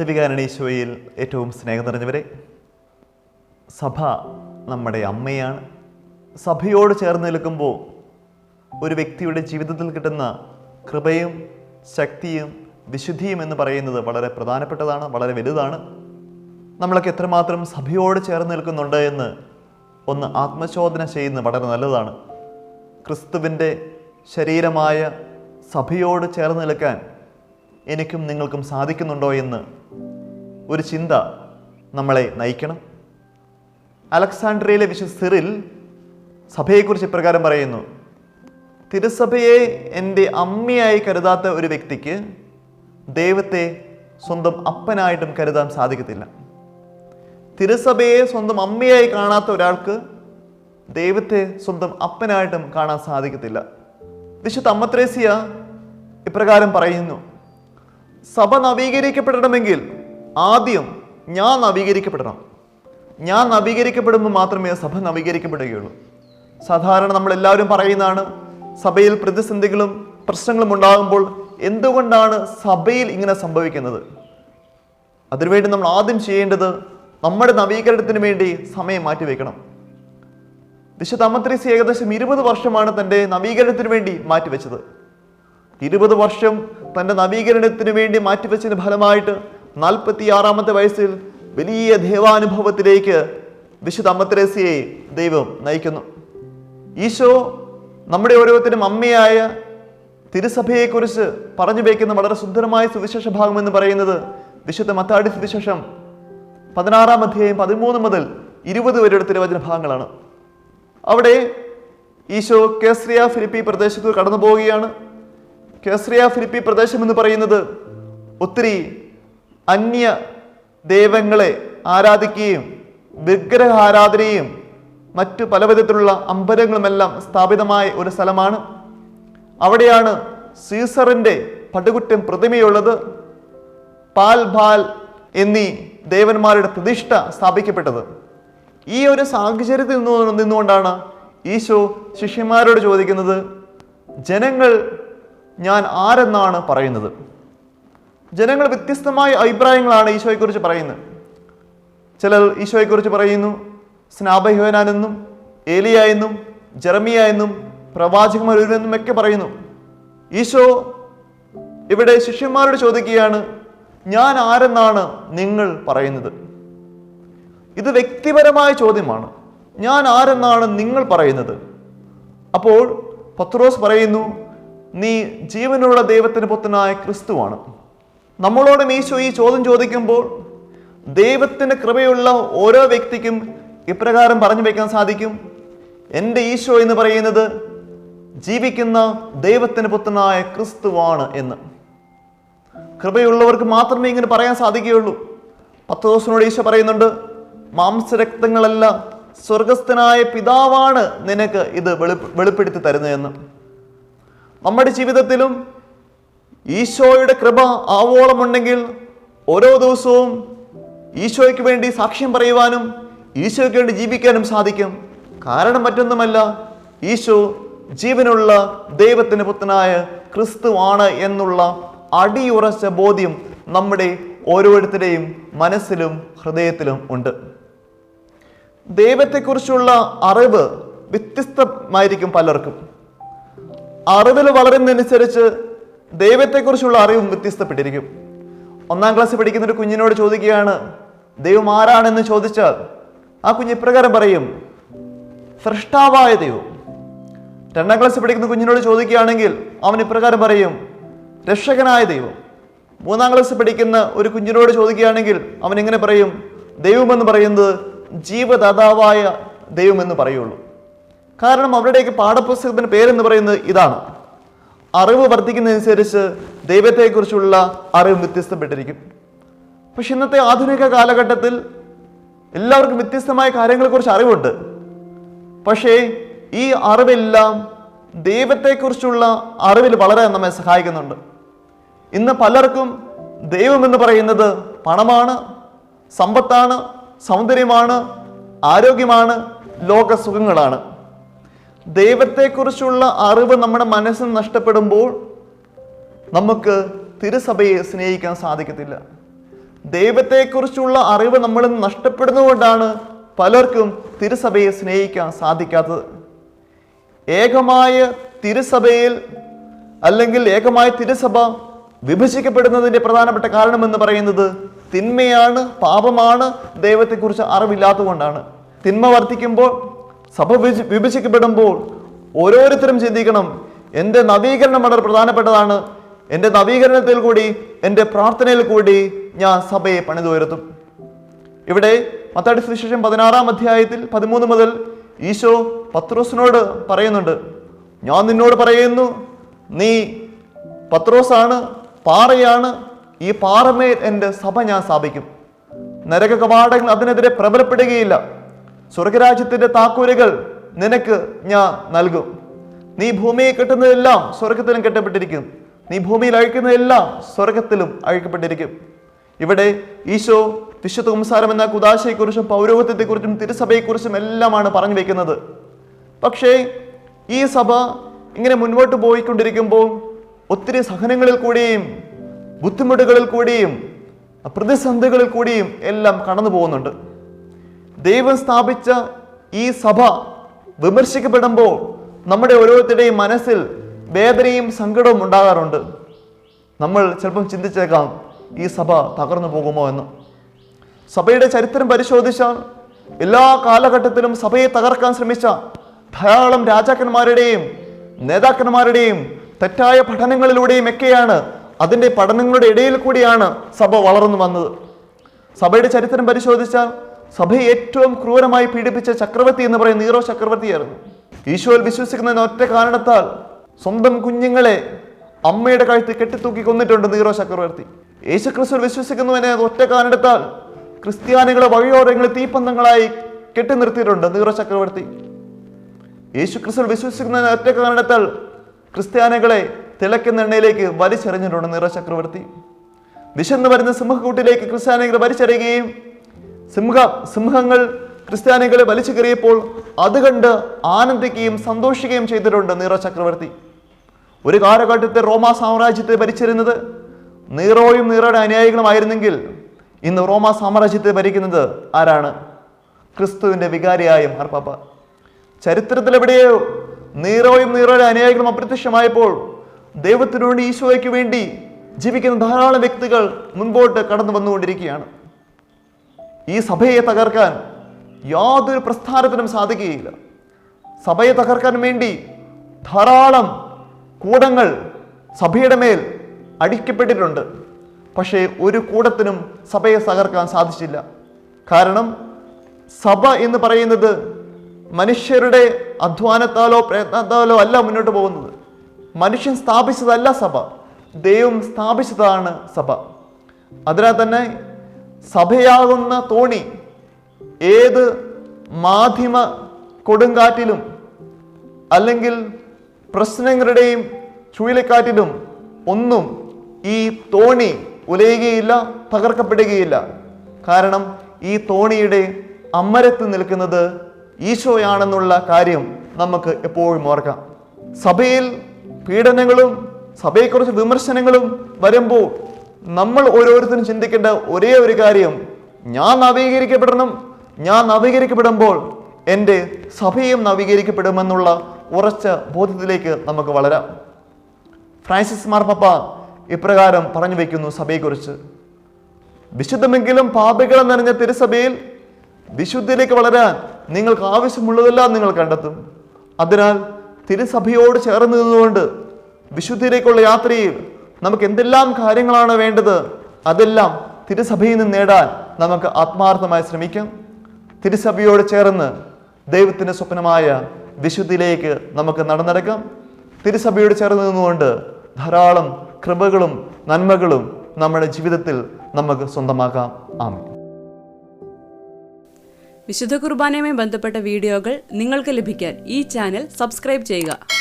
ദിവികാരണീശോയിൽ ഏറ്റവും സ്നേഹം നിറഞ്ഞവരെ സഭ നമ്മുടെ അമ്മയാണ്. സഭയോട് ചേർന്ന് നിൽക്കുമ്പോൾ ഒരു വ്യക്തിയുടെ ജീവിതത്തിൽ കിട്ടുന്ന കൃപയും ശക്തിയും വിശുദ്ധിയും എന്ന് പറയുന്നത് വളരെ പ്രധാനപ്പെട്ടതാണ് വളരെ വലുതാണ്. നമ്മളൊക്കെ എത്രമാത്രം സഭയോട് ചേർന്ന് നിൽക്കുന്നുണ്ട് എന്ന് ഒന്ന് ആത്മശോധന ചെയ്യുന്നത് വളരെ നല്ലതാണ്. ക്രിസ്തുവിന്റെ ശരീരമായ സഭയോട് ചേർന്ന് നിൽക്കാൻ എനിക്കും നിങ്ങൾക്കും സാധിക്കുന്നുണ്ടോ എന്ന് ഒരു ചിന്ത നമ്മളെ നയിക്കണം. അലക്സാണ്ട്രിയയിലെ വിശുദ്ധ സിറിൽ സഭയെക്കുറിച്ച് ഇപ്രകാരം പറയുന്നു തിരുസഭയെ എന്റെ അമ്മയായി കരുതാത്ത ഒരു വ്യക്തിക്ക് ദൈവത്തെ സ്വന്തം അപ്പനായിട്ടും കരുതാൻ സാധിക്കത്തില്ല. തിരുസഭയെ സ്വന്തം അമ്മയായി കാണാത്ത ഒരാൾക്ക് ദൈവത്തെ സ്വന്തം അപ്പനായിട്ടും കാണാൻ സാധിക്കത്തില്ല. വിശുദ്ധ അമ്മത്രേസ്യ ഇപ്രകാരം പറയുന്നു സഭ നവീകരിക്കപ്പെടണമെങ്കിൽ ആദ്യം ഞാൻ നവീകരിക്കപ്പെടണം. ഞാൻ നവീകരിക്കപ്പെടുമ്പോൾ മാത്രമേ സഭ നവീകരിക്കപ്പെടുകയുള്ളൂ. സാധാരണ നമ്മൾ എല്ലാവരും പറയുന്നതാണ് സഭയിൽ പ്രതിസന്ധികളും പ്രശ്നങ്ങളും ഉണ്ടാകുമ്പോൾ എന്തുകൊണ്ടാണ് സഭയിൽ ഇങ്ങനെ സംഭവിക്കുന്നത്? അതിനുവേണ്ടി നമ്മൾ ആദ്യം ചെയ്യേണ്ടത് നമ്മുടെ നവീകരണത്തിന് വേണ്ടി സമയം മാറ്റിവെക്കണം. വിശുദ്ധ അമ്മത്രീസ് ഏകദേശം ഇരുപത് വർഷമാണ് തന്റെ നവീകരണത്തിന് വേണ്ടി മാറ്റിവെച്ചത്. ഇരുപത് വർഷം തന്റെ നവീകരണത്തിന് വേണ്ടി മാറ്റിവെച്ചതിന് ഫലമായിട്ട് നാൽപ്പത്തി ആറാമത്തെ വയസ്സിൽ വലിയ ദേവാനുഭവത്തിലേക്ക് വിശുദ്ധ അമ്മത്രേസ്യയെ ദൈവം നയിക്കുന്നു. ഈശോ നമ്മുടെ ഓരോരുത്തരും അമ്മയായ തിരുസഭയെക്കുറിച്ച് പറഞ്ഞു വയ്ക്കുന്ന വളരെ സുന്ദരമായ സുവിശേഷ ഭാഗം എന്ന് പറയുന്നത് വിശുദ്ധ മത്താടി സുവിശേഷം പതിനാറാം അധ്യായം പതിമൂന്ന് മുതൽ ഇരുപത് വരെയുള്ള തിരുവചന ഭാഗങ്ങളാണ് അവിടെ ഈശോ കേസ്രിയ ഫിലിപ്പി പ്രദേശത്ത് കടന്നു പോവുകയാണ് കേസ്രിയ ഫിലിപ്പി പ്രദേശം എന്ന് പറയുന്നത് ഒത്തിരി അന്യ ദൈവങ്ങളെ ആരാധിക്കുകയും വിഗ്രഹാരാധനയും മറ്റു പല വിധത്തിലുള്ള അമ്പലങ്ങളുമെല്ലാം സ്ഥാപിതമായ ഒരു സ്ഥലമാണ്. അവിടെയാണ് സീസറിന്റെ പടുകുറ്റം പ്രതിമയുള്ളത്. പാൽ ഭാൽ എന്നീ ദേവന്മാരുടെ പ്രതിഷ്ഠ സ്ഥാപിക്കപ്പെട്ടത്. ഈ ഒരു സാഹചര്യത്തിൽ നിന്ന് നിന്നുകൊണ്ടാണ് ഈശോ ശിഷ്യന്മാരോട് ചോദിക്കുന്നത് ജനങ്ങൾ ഞാൻ ആരെന്നാണ് പറയുന്നത്? ജനങ്ങൾ വ്യത്യസ്തമായ അഭിപ്രായങ്ങളാണ് ഈശോയെക്കുറിച്ച് പറയുന്നത്. ചിലർ ഈശോയെക്കുറിച്ച് പറയുന്നു സ്നാപഹ്യോനാൻ ഏലിയായെന്നും ഏലിയ എന്നും ജെറമിയ എന്നും പ്രവാചകന്മാർ ഒക്കെ പറയുന്നു. ഈശോ ഇവിടെ ശിഷ്യന്മാരോട് ചോദിക്കുകയാണ് ഞാൻ ആരെന്നാണ് നിങ്ങൾ പറയുന്നത്? ഇത് വ്യക്തിപരമായ ചോദ്യമാണ്. ഞാൻ ആരെന്നാണ് നിങ്ങൾ പറയുന്നത്? അപ്പോൾ പത്രോസ് പറയുന്നു നീ ജീവനുള്ള ദൈവത്തിന് പുത്തനായ ക്രിസ്തുവാണ്. നമ്മളോടും ഈശോ ഈ ചോദ്യം ചോദിക്കുമ്പോൾ ദൈവത്തിന്റെ കൃപയുള്ള ഓരോ വ്യക്തിക്കും ഇപ്രകാരം പറഞ്ഞു വയ്ക്കാൻ സാധിക്കും. എന്റെ ഈശോ എന്ന് പറയുന്നത് ജീവിക്കുന്ന ദൈവത്തിന്റെ പുത്രനായ ക്രിസ്തുവാണ് എന്ന്. കൃപയുള്ളവർക്ക് മാത്രമേ ഇങ്ങനെ പറയാൻ സാധിക്കുകയുള്ളൂ. പത്ത് ദിവസത്തിനോട് ഈശോ പറയുന്നുണ്ട് മാംസരക്തങ്ങളല്ല സ്വർഗസ്ഥനായ പിതാവാണ് നിനക്ക് ഇത് വെളി വെളിപ്പെടുത്തി തരുന്നതെന്ന്. നമ്മുടെ ജീവിതത്തിലും ഈശോയുടെ കൃപ ആവോളമുണ്ടെങ്കിൽ ഓരോ ദിവസവും ഈശോയ്ക്ക് വേണ്ടി സാക്ഷ്യം പറയുവാനും ഈശോയ്ക്ക് വേണ്ടി ജീവിക്കാനും സാധിക്കും. കാരണം മറ്റൊന്നുമല്ല ഈശോ ജീവനുള്ള ദൈവത്തിന് പുത്തനായ ക്രിസ്തുവാണ് എന്നുള്ള അടിയുറച്ച ബോധ്യം നമ്മുടെ ഓരോരുത്തരുടെയും മനസ്സിലും ഹൃദയത്തിലും ഉണ്ട്. ദൈവത്തെക്കുറിച്ചുള്ള അറിവ് വ്യത്യസ്തമായിരിക്കും പലർക്കും. അറിവിൽ വളരുന്നതനുസരിച്ച് ദൈവത്തെക്കുറിച്ചുള്ള അറിവും വ്യത്യസ്തപ്പെട്ടിരിക്കും. ഒന്നാം ക്ലാസ്സിൽ പഠിക്കുന്ന ഒരു കുഞ്ഞിനോട് ചോദിക്കുകയാണ് ദൈവം ആരാണെന്ന് ചോദിച്ചാൽ? ആ കുഞ്ഞ് ഇപ്രകാരം പറയും സൃഷ്ടാവായ ദൈവം. രണ്ടാം ക്ലാസ്സിൽ പഠിക്കുന്ന കുഞ്ഞിനോട് ചോദിക്കുകയാണെങ്കിൽ അവൻ ഇപ്രകാരം പറയും രക്ഷകനായ ദൈവം. മൂന്നാം ക്ലാസ്സിൽ പഠിക്കുന്ന ഒരു കുഞ്ഞിനോട് ചോദിക്കുകയാണെങ്കിൽ അവൻ എങ്ങനെ പറയും ദൈവമെന്ന് പറയുന്നത് ജീവദാതാവായ ദൈവമെന്ന് പറയുള്ളൂ. കാരണം അവരുടെയൊക്കെ പാഠപുസ്തകത്തിന്റെ പേരെന്ന് പറയുന്നത് ഇതാണ്. അറിവ് വർദ്ധിക്കുന്നതനുസരിച്ച് ദൈവത്തെക്കുറിച്ചുള്ള അറിവ് വ്യത്യസ്തപ്പെട്ടിരിക്കും. പക്ഷെ ഇന്നത്തെ ആധുനിക കാലഘട്ടത്തിൽ എല്ലാവർക്കും വ്യത്യസ്തമായ കാര്യങ്ങളെക്കുറിച്ച് അറിവുണ്ട്. പക്ഷേ ഈ അറിവെല്ലാം ദൈവത്തെക്കുറിച്ചുള്ള അറിവിൽ വളരെ നമ്മെ സഹായിക്കുന്നുണ്ട്. ഇന്ന് പലർക്കും ദൈവം എന്ന് പറയുന്നത് പണമാണ് സമ്പത്താണ് സൗന്ദര്യമാണ് ആരോഗ്യമാണ് ലോക സുഖങ്ങളാണ് ദൈവത്തെക്കുറിച്ചുള്ള അറിവ് നമ്മുടെ മനസ്സിൽ നഷ്ടപ്പെടുമ്പോൾ നമുക്ക് തിരുസഭയെ സ്നേഹിക്കാൻ സാധിക്കത്തില്ല. ദൈവത്തെക്കുറിച്ചുള്ള അറിവ് നമ്മൾ നഷ്ടപ്പെടുന്നതുകൊണ്ടാണ് പലർക്കും തിരുസഭയെ സ്നേഹിക്കാൻ സാധിക്കാത്തത്. ഏകമായ തിരുസഭയിൽ അല്ലെങ്കിൽ ഏകമായ തിരുസഭ വിഭജിക്കപ്പെടുന്നതിന്റെ പ്രധാനപ്പെട്ട കാരണമെന്ന് പറയുന്നത് തിന്മയാണ് പാപമാണ് ദൈവത്തെക്കുറിച്ച് അറിവില്ലാത്തതുകൊണ്ടാണ്. തിന്മ വർദ്ധിക്കുമ്പോൾ സഭ വിഭജിക്കപ്പെടുമ്പോൾ ഓരോരുത്തരും ചിന്തിക്കണം എന്റെ നവീകരണം വളരെ പ്രധാനപ്പെട്ടതാണ്. എന്റെ നവീകരണത്തിൽ കൂടി എന്റെ പ്രാർത്ഥനയിൽ കൂടി ഞാൻ സഭയെ പണിതുയർത്തും. ഇവിടെ മത്താടി സുവിശേഷം പതിനാറാം അധ്യായത്തിൽ പതിമൂന്ന് മുതൽ ഈശോ പത്രോസിനോട് പറയുന്നുണ്ട്. ഞാൻ നിന്നോട് പറയുന്നു നീ പത്രോസാണ് പാറയാണ് ഈ പാറമേൽ എന്റെ സഭ ഞാൻ സ്ഥാപിക്കും. നരക കവാടങ്ങൾ അതിനെതിരെ പ്രബലപ്പെടുകയില്ല. സ്വർഗരാജ്യത്തിന്റെ താക്കോലുകൾ നിനക്ക് ഞാൻ നൽകും. നീ ഭൂമിയെ കെട്ടുന്നതെല്ലാം സ്വർഗത്തിലും കെട്ടപ്പെട്ടിരിക്കും. നീ ഭൂമിയിൽ അഴിക്കുന്നതെല്ലാം സ്വർഗത്തിലും അഴിക്കപ്പെട്ടിരിക്കും. ഇവിടെ ഈശോ വിശുദ്ധ കുംസാരം എന്ന കുദാശയെക്കുറിച്ചും പൗരോഹിത്യത്തെക്കുറിച്ചും തിരുസഭയെക്കുറിച്ചും എല്ലാമാണ് പറഞ്ഞു വെക്കുന്നത്. പക്ഷേ ഈ സഭ ഇങ്ങനെ മുന്നോട്ട് പോയിക്കൊണ്ടിരിക്കുമ്പോൾ ഒത്തിരി സഹനങ്ങളിൽ കൂടിയും ബുദ്ധിമുട്ടുകളിൽ കൂടിയും പ്രതിസന്ധികളിൽ കൂടിയും എല്ലാം കടന്നു പോകുന്നുണ്ട് ദൈവം സ്ഥാപിച്ച ഈ സഭ വിമർശിക്കപ്പെടുമ്പോൾ നമ്മുടെ ഓരോരുത്തരുടെയും മനസ്സിൽ വേദനയും സങ്കടവും ഉണ്ടാകാറുണ്ട്. നമ്മൾ ചിലപ്പം ചിന്തിച്ചേക്കാം ഈ സഭ തകർന്നു പോകുമോ എന്ന്. സഭയുടെ ചരിത്രം പരിശോധിച്ചാൽ എല്ലാ കാലഘട്ടത്തിലും സഭയെ തകർക്കാൻ ശ്രമിച്ച ധാരാളം രാജാക്കന്മാരുടെയും നേതാക്കന്മാരുടെയും തെറ്റായ പഠനങ്ങളിലൂടെയും ഒക്കെയാണ് അതിന്റെ പഠനങ്ങളുടെ ഇടയിൽ കൂടിയാണ് സഭ വളർന്നു വന്നത്. സഭയുടെ ചരിത്രം പരിശോധിച്ചാൽ സഭയെ ഏറ്റവും ക്രൂരമായി പീഡിപ്പിച്ച ചക്രവർത്തി എന്ന് പറയുന്ന നീറോ ചക്രവർത്തിയായിരുന്നു. ഈശോയിൽ വിശ്വസിക്കുന്ന ഒറ്റ കാരണത്താൽ സ്വന്തം കുഞ്ഞുങ്ങളെ അമ്മയുടെ കഴുത്ത് കെട്ടിത്തൂക്കി കൊന്നിട്ടുണ്ട് നീറോ ചക്രവർത്തി. യേശുക്രിസ്തുവിൽ വിശ്വസിക്കുന്നവനെ ഒറ്റ കാരണത്താൽ ക്രിസ്ത്യാനികളെ വഴിയോരങ്ങളിൽ തീപ്പന്തങ്ങളായി കെട്ടി നിർത്തിയിട്ടുണ്ട് നീറോ ചക്രവർത്തി. യേശുക്രിസ്തുവിൽ വിശ്വസിക്കുന്ന ഒറ്റ കാരണത്താൽ ക്രിസ്ത്യാനികളെ തിളക്കുന്ന എണ്ണയിലേക്ക് വലിച്ചെറിഞ്ഞിട്ടുണ്ട് നീറോ ചക്രവർത്തി. വിശന്ന് വരുന്ന സിംഹക്കൂട്ടിലേക്ക് ക്രിസ്ത്യാനികൾ വലിച്ചെറിയുകയും സിംഹ സിംഹങ്ങൾ ക്രിസ്ത്യാനികളെ വലിച്ചു കയറിയപ്പോൾ അത് കണ്ട് ആനന്ദിക്കുകയും സന്തോഷിക്കുകയും ചെയ്തിട്ടുണ്ട് നീറോ ചക്രവർത്തി. ഒരു കാലഘട്ടത്തെ റോമാ സാമ്രാജ്യത്തെ ഭരിച്ചിരുന്നത് നീറോയും നീറോയുടെ അനുയായികളുമായിരുന്നെങ്കിൽ ഇന്ന് റോമാ സാമ്രാജ്യത്തെ ഭരിക്കുന്നത് ആരാണ്? ക്രിസ്തുവിന്റെ വികാരിയായ മാർപ്പാപ്പ ചരിത്രത്തിൽ എവിടെയോ നീറോയും നീറോയുടെ അനുയായികളും അപ്രത്യക്ഷമായപ്പോൾ ദൈവത്തിനു വേണ്ടി ഈശോയ്ക്ക് വേണ്ടി ജീവിക്കുന്ന ധാരാളം വ്യക്തികൾ മുൻപോട്ട് കടന്നു വന്നുകൊണ്ടിരിക്കുകയാണ് ഈ സഭയെ തകർക്കാൻ യാതൊരു പ്രസ്ഥാനത്തിനും സാധിക്കുകയില്ല. സഭയെ തകർക്കാൻ വേണ്ടി ധാരാളം കൂടങ്ങൾ സഭയുടെ മേൽ അടിക്കപ്പെട്ടിട്ടുണ്ട്. പക്ഷേ ഒരു കൂടത്തിനും സഭയെ തകർക്കാൻ സാധിച്ചില്ല. കാരണം സഭ എന്ന് പറയുന്നത് മനുഷ്യരുടെ അധ്വാനത്താലോ പ്രയത്നത്താലോ അല്ല മുന്നോട്ട് പോകുന്നത്. മനുഷ്യൻ സ്ഥാപിച്ചതല്ല സഭ. ദൈവം സ്ഥാപിച്ചതാണ് സഭ. അതിനാൽ തന്നെ സഭയാകുന്ന തോണി ഏത് മാധ്യമ കൊടുങ്കാറ്റിലും അല്ലെങ്കിൽ പ്രശ്നങ്ങളുടെയും ചുഴലിക്കാറ്റിലും ഒന്നും ഈ തോണി ഉലയുകയില്ല തകർക്കപ്പെടുകയില്ല. കാരണം ഈ തോണിയുടെ അമരത്ത് നിൽക്കുന്നത് ഈശോയാണെന്നുള്ള കാര്യം നമുക്ക് എപ്പോഴും ഓർക്കാം. സഭയിൽ പീഡനങ്ങളും സഭയെക്കുറിച്ച് വിമർശനങ്ങളും വരുമ്പോൾ നമ്മൾ ഓരോരുത്തരും ചിന്തിക്കേണ്ട ഒരേ ഒരു കാര്യം ഞാൻ നവീകരിക്കപ്പെടണം ഞാൻ നവീകരിക്കപ്പെടുമ്പോൾ എന്റെ സഭയും നവീകരിക്കപ്പെടുമെന്നുള്ള ഉറച്ച ബോധ്യത്തിലേക്ക് നമുക്ക് വളരാം. ഫ്രാൻസിസ് മാർപ്പപ്പ ഇപ്രകാരം പറഞ്ഞു വയ്ക്കുന്നു സഭയെക്കുറിച്ച്. വിശുദ്ധമെങ്കിലും പാപികൾ നിറഞ്ഞ തിരുസഭയിൽ വിശുദ്ധിയിലേക്ക് വളരാൻ നിങ്ങൾക്ക് ആവശ്യമുള്ളതെല്ലാം നിങ്ങൾ കണ്ടെത്തും. അതിനാൽ തിരുസഭയോട് ചേർന്ന് നിന്നുകൊണ്ട് വിശുദ്ധിയിലേക്കുള്ള യാത്രയിൽ നമുക്ക് എന്തെല്ലാം കാര്യങ്ങളാണ് വേണ്ടത്? അതെല്ലാം തിരുസഭയിൽ നിന്ന് നേടാൻ നമുക്ക് ആത്മാർത്ഥമായി ശ്രമിക്കാം. തിരുസഭയോട് ചേർന്ന് ദൈവത്തിന്റെ സ്വപ്നമായ വിശുദ്ധിയിലേക്ക് നമുക്ക് നടന്നെടുക്കാം. തിരുസഭയോട് ചേർന്ന് നിന്നുകൊണ്ട് ധാരാളം കൃപകളും നന്മകളും നമ്മുടെ ജീവിതത്തിൽ നമുക്ക് സ്വന്തമാക്കാം. ആമേൻ. വിശുദ്ധ കുർബാനയുമായി ബന്ധപ്പെട്ട വീഡിയോകൾ നിങ്ങൾക്ക് ലഭിക്കാൻ ഈ ചാനൽ സബ്സ്ക്രൈബ് ചെയ്യുക.